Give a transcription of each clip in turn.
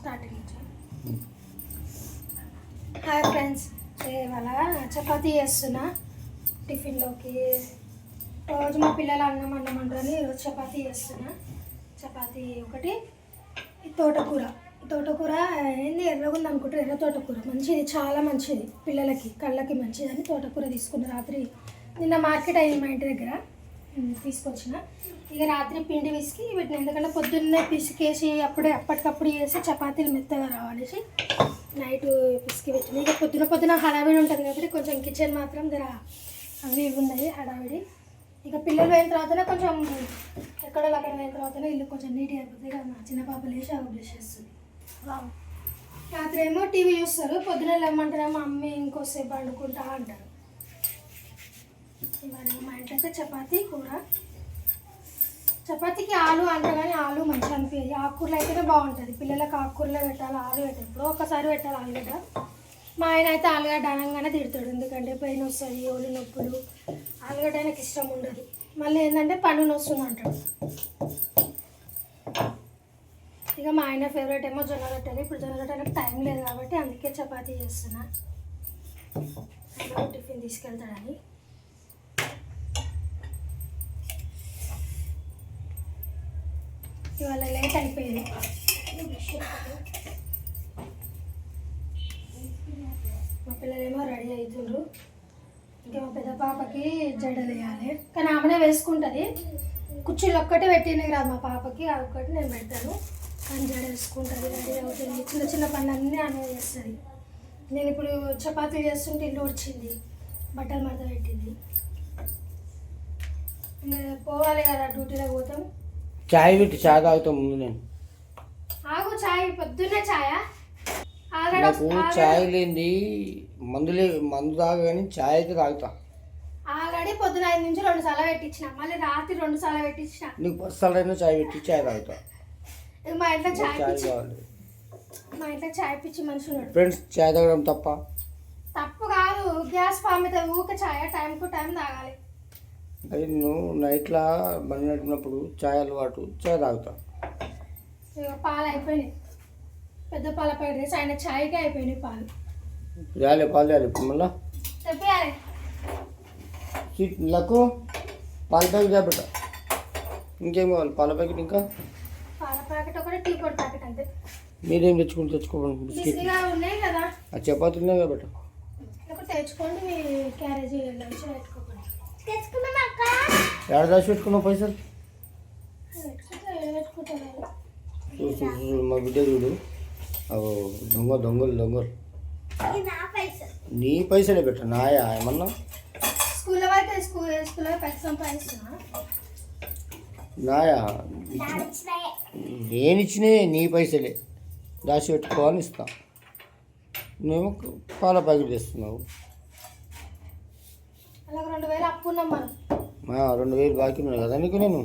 Starting hi friends ఇవాళ చపాతీ చేస్తున్నా. టిఫిన్లోకి రోజు మా పిల్లలు అన్నం అన్నం అంటారని ఈరోజు చపాతీ చేస్తున్నా. చపాతీ ఒకటి తోటకూర. తోటకూర ఏంది ఎర్రగుంది అనుకుంటారు ఎర్ర తోటకూర. మంచిది చాలా మంచిది పిల్లలకి కళ్ళకి మంచిదని తోటకూర తీసుకున్న రాత్రి నిన్న మార్కెట్ అయింది మా ఇంటి దగ్గర. తీసుకొచ్చిన. ఇక రాత్రి పిండి విసికి వీటిని ఎందుకంటే పొద్దున్నే పిసికేసి అప్పుడే అప్పటికప్పుడు చేసి చపాతీలు మెత్తగా రావాలేసి నైట్ పిసికి పెట్టిన. ఇక పొద్దున పొద్దున హడావిడి ఉంటుంది కాబట్టి కొంచెం కిచెన్ మాత్రం జర అవి ఇవి ఉన్నాయి హడావిడి. ఇక పిల్లలు అయిన తర్వాతనే కొంచెం ఎక్కడో అక్కడ అయిన తర్వాతనే ఇల్లు కొంచెం నీట్గా అయిపోతుంది. కదా మా చిన్న పాప లేచి అవి బ్రష్ చేస్తుంది. రాత్రి ఏమో టీవీ చూస్తారు పొద్దున లేమంటారేమో మమ్మీ ఇంకోసేపు వండుకుంటా అంటారు. మరి. మా ఇంట్లో అయితే చపాతి కూర. చపాతీకి ఆలు అంటారు కానీ ఆలు మంచిగా అనిపించదు. ఆకుకూరలు అయితేనే బాగుంటుంది. పిల్లలకు ఆకుకూరలో పెట్టాలి ఆలు పెట్టాలి. ఇప్పుడు ఒకసారి పెట్టాలి ఆలుగడ్డ. మా ఆయన అయితే ఆలుగడ్డ అనగానే తిడతాడు. ఎందుకంటే పెయిన్ వస్తుంది ఒళ్ళు నొప్పులు. ఆలుగడ్డ ఆయనకి ఇష్టం ఉండదు. మళ్ళీ ఏంటంటే పన్ను నొస్తుంది అంటాడు. ఇక మా ఆయన ఫేవరెట్ ఏమో జొన్న రొట్టెలు. ఇప్పుడు జొన్న రొట్టెలకు టైం లేదు కాబట్టి అందుకే చపాతీ చేస్తున్నా. టిఫిన్ తీసుకెళ్తాడని. ఇవాళ లేట్ అయిపోయింది. మా పిల్లలేమో రెడీ అవుతుండ్రు ఇంకా మా పెద్ద పాపకి జడలు వేయాలి. కానీ ఆమెనే వేసుకుంటుంది. కుర్చీలు ఒక్కటే పెట్టినవి రాదు మా పాపకి అది ఒక్కటి నేను పెడతాను. కానీ జడ వేసుకుంటుంది రెడీ అవుతుంది. చిన్న చిన్న పనులన్నీ ఆమె చేస్తుంది. నేను ఇప్పుడు చపాతీలు చేస్తుంటే ఇల్లు వచ్చింది బట్టలు మడత పెట్టింది. పోవాలి కదా డ్యూటీలో పోతాం. చాయ్ పెట్టి చాయ్ తాగుతా ముందు నేను. ఆగు చాయ్ పొద్దున్నే చాయా? నాకు చాయ్ మందులే మందు తాగు కానీ చాయ్ అయితే తాగుతా. ఆల్రెడీ పొద్దున ఐదు నుంచి రెండు సార్లు పెట్టించిన మళ్ళీ రాత్రి రెండు సార్లు పెట్టించిన. నీకు పస్తాలైనా చాయ్ పెట్టి చాయ్ తాగుతా. మా ఇంట్లో చాయ్ పిచ్చి. మా ఇంట్లో చాయ్ పిచ్చి మనిషి ఉన్నాడు ఫ్రెండ్స్ చాయ్ తాగడం తప్ప? తప్పు కాదు గ్యాస్ ఫామ్ అయితే ఊక చాయ్ టైం టు టైం తాగాలి. అది నువ్వు నైట్లో బండి నడిపినప్పుడు చాయ్ అలవాటు చాయ్ తాగుతా. పాలు అయిపోయినాయి. పెద్ద పాల ప్యాకెట్ ఆయన చాయ్కే అయిపోయినాయి పాలు. రాలే పాలు ఇప్పుడు మళ్ళా? లకు పాల ప్యాకెట్ చేపట్ట ఇంకేం కావాలి? పాల ప్యాకెట్ ఇంకా? పాల ప్యాకెట్ ఒకటి టీ పొడి ప్యాకెట్ అంతే. మీరేం తెచ్చుకుని తెచ్చుకోండి బిస్కెట్ ఉన్నాయి కదా. ఆ చపాతీ ఉన్నాయి కాబట్టి తెచ్చుకోండి మీ క్యారేజీ లంచ్ అక్క ఎక్కడ దాచి పెట్టుకున్నావు పైసలు? మా బిడ్డ చూడు. అవు దొంగ దొంగలు దొంగలు. నీ పైసలే. పెట్ట. నాయా ఏమన్నా? నాయా నేను ఇచ్చినే నీ పైసలే? దాచి పెట్టుకోవాలని ఇస్తా. నువ్వేమో పాల ప్యాకెట్ తెస్తున్నావు. అలాగ రెండు వేలు అప్పు ఉన్నాం మనం. ఆ, రెండు వేలు బాకీ ఉన్నాయి కదా నీకు నేను?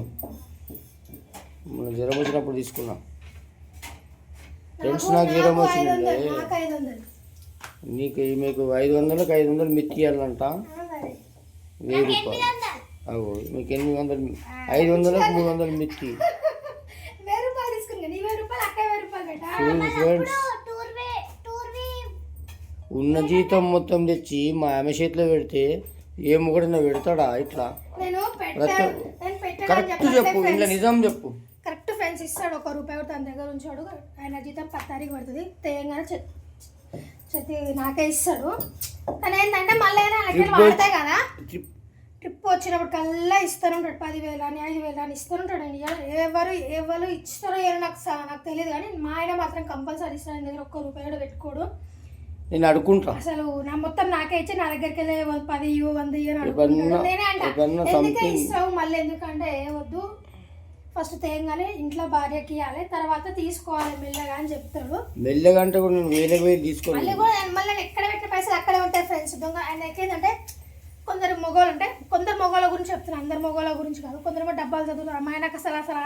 జ్వరం వచ్చినప్పుడు తీసుకున్నా. ఫ్రెండ్స్ నాకు జ్వరం వందలు నాకు మీకు ఐదు వందలకు ఐదు వందలు మిత్తి ఇవ్వాలంట ఆ మరి. వెయ్యి రూపాయలు. అవు మీకు ఎనిమిది వందలు ఐదు వందలకు మూడు వందలు మిత్తి ఫ్రెండ్స్. ఉన్న జీతం మొత్తం తెచ్చి మా ఆమె చేతిలో పెడితే ఏ మొగడన్నా పెడతాడా ఇట్లా? నేను కరెక్ట్ చెప్పు ఇంట్లో నిజం చెప్పు. కరెక్ట్ ఫ్రెండ్స్ ఇస్తాడు ఒక రూపాయి కూడా తన దగ్గర ఉంచాడు. ఆయన జీతం పది తారీఖు పడుతుంది తెలంగాణ చెత్తి నాకే ఇస్తాడు. కానీ ఏంటంటే మళ్ళీ అయినా వాడతాయి కదా ట్రిప్ వచ్చినప్పుడు కల్లా ఇస్తూనే ఉంటాడు. పదివేలు అని ఐదు వేలు అని ఇస్తూనే ఉంటాడు. అండి ఎవరు ఎవరు ఇస్తారో ఏమో నాకు నాకు తెలియదు కానీ మా ఆయన మాత్రం కంపల్సరీ ఇస్తాడు. దగ్గర ఒక్క రూపాయి కూడా పెట్టుకోడు. నేను అడుకుంటా అసలు నా మొత్తం నాకే ఇచ్చి నా దగ్గరికి వెళ్ళి పది ఇవ్వు వంద ఇవ్వు అని ఎప్పుడన్నా- అడుగుతున్నాడు నేనే అంట ఎప్పుడన్నా ఎందుకే something- ఇస్తావు? మళ్ళీ ఎందుకంటే వద్దు. ఫస్ట్ తేయంగానే ఇంట్లో భార్యకి ఇవ్వాలి తర్వాత తీసుకోవాలి మెల్లగా అని చెప్తాడు. మెల్లగా అంటే కూడా నేను వేలకు వేలు తీసుకోను మళ్ళీ కూడా మళ్ళీ ఎక్కడ పెట్టిన పైసలు అక్కడే ఉంటాయి ఫ్రెండ్స్ దొంగ ఆయన ఏంటంటే కొందరు మొగోళ్ళు ఉంటాయి కొందరు మొగోళ్ళ గురించి చెప్తున్నాను అందరు మొగోళ్ళ గురించి కాదు. కొందరు డబ్బాలు చదువుతారు మా ఆయనకు అసలు అసలు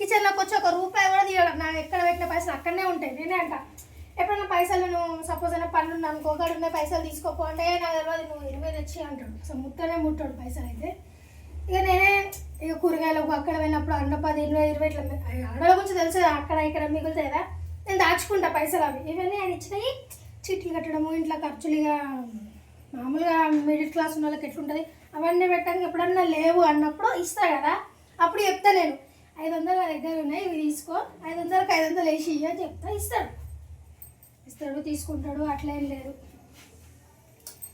కిచెన్లోకి వచ్చి ఒక రూపాయి కూడా తీయడం. నాకు ఎక్కడ పెట్టిన పైసలు అక్కడనే ఉంటాయి. నేనే అంట ఎప్పుడైనా పైసలు నువ్వు సపోజ్ అయినా పనులు ఉన్నాను ఉన్నాయి పైసలు తీసుకోపో అంటే నాకు తెలియదు నువ్వు ఇరవై తెచ్చి అంటాడు. సో ముట్టనే ముట్టాడు పైసలు అయితే. ఇక నేనే ఇక కూరగాయలకు అక్కడ పోయినప్పుడు అన్న పది ఇరవై ఇరవై ఇట్లా అడల గురించి తెలుసు అక్కడ ఇక్కడ మిగులుతాయి కదా నేను దాచుకుంటా పైసలు అవి. ఇవన్నీ ఆయన ఇచ్చినాయి. చీట్లు కట్టడము ఇంట్లో ఖర్చులు ఇక మామూలుగా మిడిల్ క్లాస్ ఉన్న వాళ్ళకి ఎట్లుంటుంది? అవన్నీ పెట్టడానికి ఎప్పుడన్నా లేవు అన్నప్పుడు ఇస్తా కదా. అప్పుడు చెప్తా నేను. ఐదు వందలు నా దగ్గర ఉన్నాయి ఇవి తీసుకో. ఐదు వందలకు ఐదు వందలు వేసి ఇవ్వని అని చెప్తా ఇస్తాడు. ఇస్తాడు తీసుకుంటాడు అట్లా ఏం లేదు.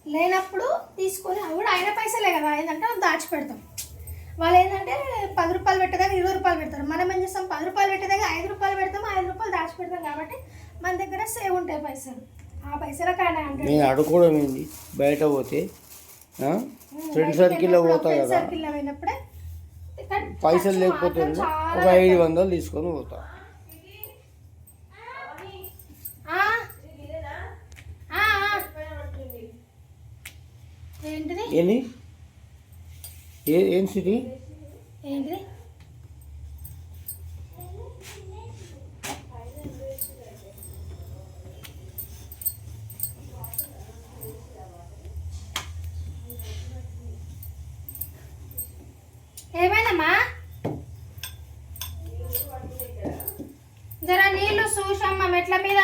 లేనప్పుడు తీసుకొని అవి కూడా ఆయన పైసలే కదా ఏంటంటే మనం దాచిపెడతాం వాళ్ళు ఏంటంటే పది రూపాయలు పెట్టేదాకా ఇరవై రూపాయలు పెడతారు. మనం ఏం చేస్తాం పది రూపాయలు పెట్టేదాకా ఐదు రూపాయలు పెడతాం ఐదు రూపాయలు దాచిపెడతాం కాబట్టి మన దగ్గర సేవ్ ఉంటాయి పైసలు. ఆ పైసలకు ఆయన హండ్రెడ్ నేను అడుకోవడం ఏంది బయట పోతే? ఫ్రెండ్ సర్కిల్లో పోతా కదా. సర్కిల్లో పోయినప్పుడే పైసలు లేకపోతే ఒక ఐదు వందలు తీసుకొని పోతా ఆ? ఆ, ఆ. ఏంటిది ఏంది ఏ ఏం సిటీ ఏంటిది? ఏమైందమ్మా? జర నీళ్ళు చూసమ్మా మెట్ల మీద.